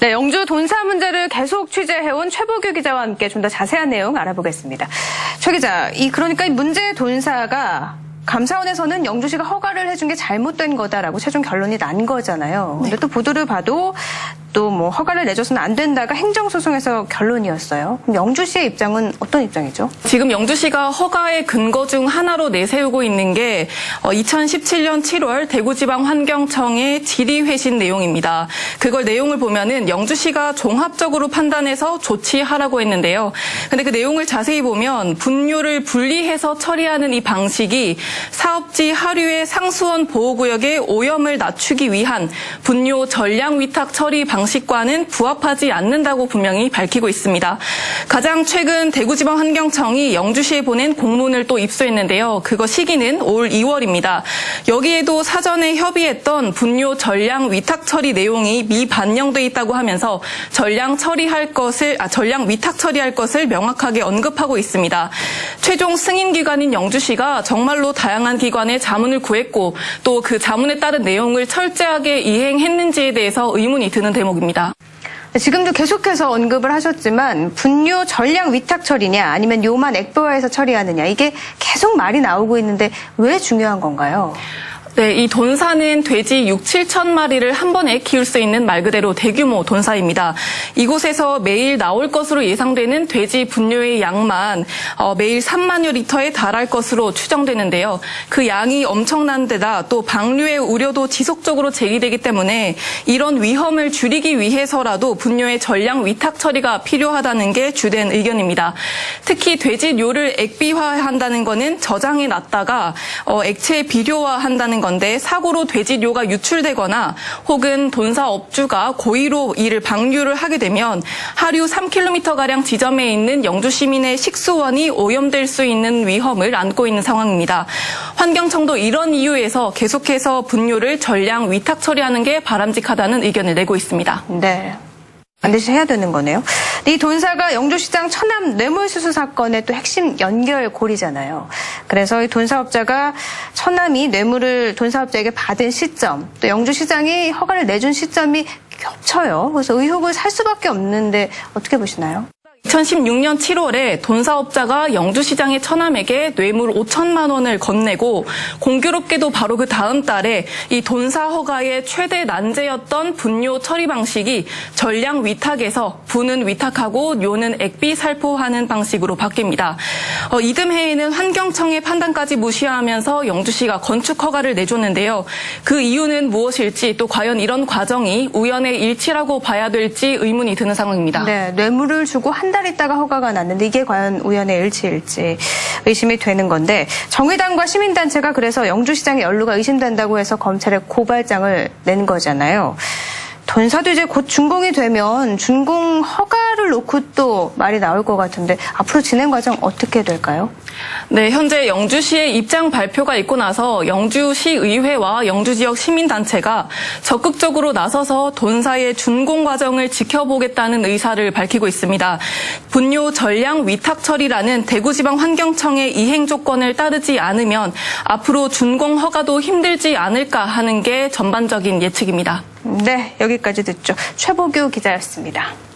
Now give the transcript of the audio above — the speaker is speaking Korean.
네, 영주 돈사 문제를 계속 취재해온 최보규 기자와 함께 좀 더 자세한 내용 알아보겠습니다. 최 기자, 이 그러니까 이 문제의 돈사가 감사원에서는 영주시가 허가를 해준 게 잘못된 거다라고 최종 결론이 난 거잖아요. 근데 또 보도를 봐도 또 뭐 허가를 내줘서는 안 된다가 행정소송에서 결론이었어요. 영주시의 입장은 어떤 입장이죠? 지금 영주시가 허가의 근거 중 하나로 내세우고 있는 게 2017년 7월 대구지방 환경청의 질의회신 내용입니다. 그걸 내용을 보면은 영주시가 종합적으로 판단해서 조치하라고 했는데요. 근데 그 내용을 자세히 보면 분뇨를 분리해서 처리하는 이 방식이 사업지 하류의 상수원 보호구역의 오염을 낮추기 위한 분뇨 전량 위탁 처리 방식 과는 부합하지 않는다고 분명히 밝히고 있습니다. 가장 최근 대구지방환경청이 영주시에 보낸 공문을 또 입수했는데요. 그거 시기는 올 2월입니다. 여기에도 사전에 협의했던 분뇨 전량 위탁 처리 내용이 미반영돼 있다고 하면서 전량 처리할 것을 아 전량 위탁 처리할 것을 명확하게 언급하고 있습니다. 최종 승인 기관인 영주시가 정말로 다양한 기관에 자문을 구했고 또 그 자문에 따른 내용을 철저하게 이행했는지에 대해서 의문이 드는 대목입니다. 지금도 계속해서 언급을 하셨지만 분뇨 전량 위탁 처리냐 아니면 요만 액보화해서 처리하느냐 이게 계속 말이 나오고 있는데 왜 중요한 건가요? 네, 이 돈사는 돼지 6, 7천 마리를 한 번에 키울 수 있는 말 그대로 대규모 돈사입니다. 이곳에서 매일 나올 것으로 예상되는 돼지 분뇨의 양만 어, 매일 3만여 리터에 달할 것으로 추정되는데요. 그 양이 엄청난 데다 또 방류의 우려도 지속적으로 제기되기 때문에 이런 위험을 줄이기 위해서라도 분뇨의 전량 위탁 처리가 필요하다는 게 주된 의견입니다. 특히 돼지뇨를 액비화한다는 거는 저장해 놨다가 어, 액체 비료화한다는 건데 사고로 돼지뇨가 유출되거나 혹은 돈사 업주가 고의로 이를 방류를 하게 되면 하류 3km 가량 지점에 있는 영주 시민의 식수원이 오염될 수 있는 위험을 안고 있는 상황입니다. 환경청도 이런 이유에서 계속해서 분뇨를 전량 위탁 처리하는 게 바람직하다는 의견을 내고 있습니다. 네. 반드시 해야 되는 거네요. 이 돈사가 영주시장 천암 뇌물수수 사건의 또 핵심 연결고리잖아요. 그래서 이 돈사업자가 천암이 뇌물을 돈사업자에게 받은 시점, 또 영주시장이 허가를 내준 시점이 겹쳐요. 그래서 의혹을 살 수밖에 없는데 어떻게 보시나요? 2016년 7월에 돈사업자가 영주시장의 처남에게 뇌물 5천만 원을 건네고 공교롭게도 바로 그 다음 달에 이 돈사 허가의 최대 난제였던 분뇨 처리 방식이 전량 위탁에서 분은 위탁하고 뇨는 액비 살포하는 방식으로 바뀝니다. 어, 이듬해에는 환경청의 판단까지 무시하면서 영주시가 건축 허가를 내줬는데요. 그 이유는 무엇일지 또 과연 이런 과정이 우연의 일치라고 봐야 될지 의문이 드는 상황입니다. 네, 뇌물을 주고 한달 있다가 허가가 났는데 이게 과연 우연의 일치일지 의심이 되는 건데 정의당과 시민단체가 그래서 영주시장의 연루가 의심된다고 해서 검찰에 고발장을 낸 거잖아요. 돈사도 이제 곧 준공이 되면 준공 허가 를 놓고 또 말이 나올 것 같은데 앞으로 진행 과정 어떻게 될까요? 네, 현재 영주시의 입장 발표가 있고 나서 영주시 의회와 영주 지역 시민단체가 적극적으로 나서서 돈사의 준공 과정을 지켜보겠다는 의사를 밝히고 있습니다. 분뇨 전량 위탁 처리라는 대구지방 환경청의 이행 조건을 따르지 않으면 앞으로 준공 허가도 힘들지 않을까 하는 게 전반적인 예측입니다. 네, 여기까지 듣죠. 최보규 기자였습니다.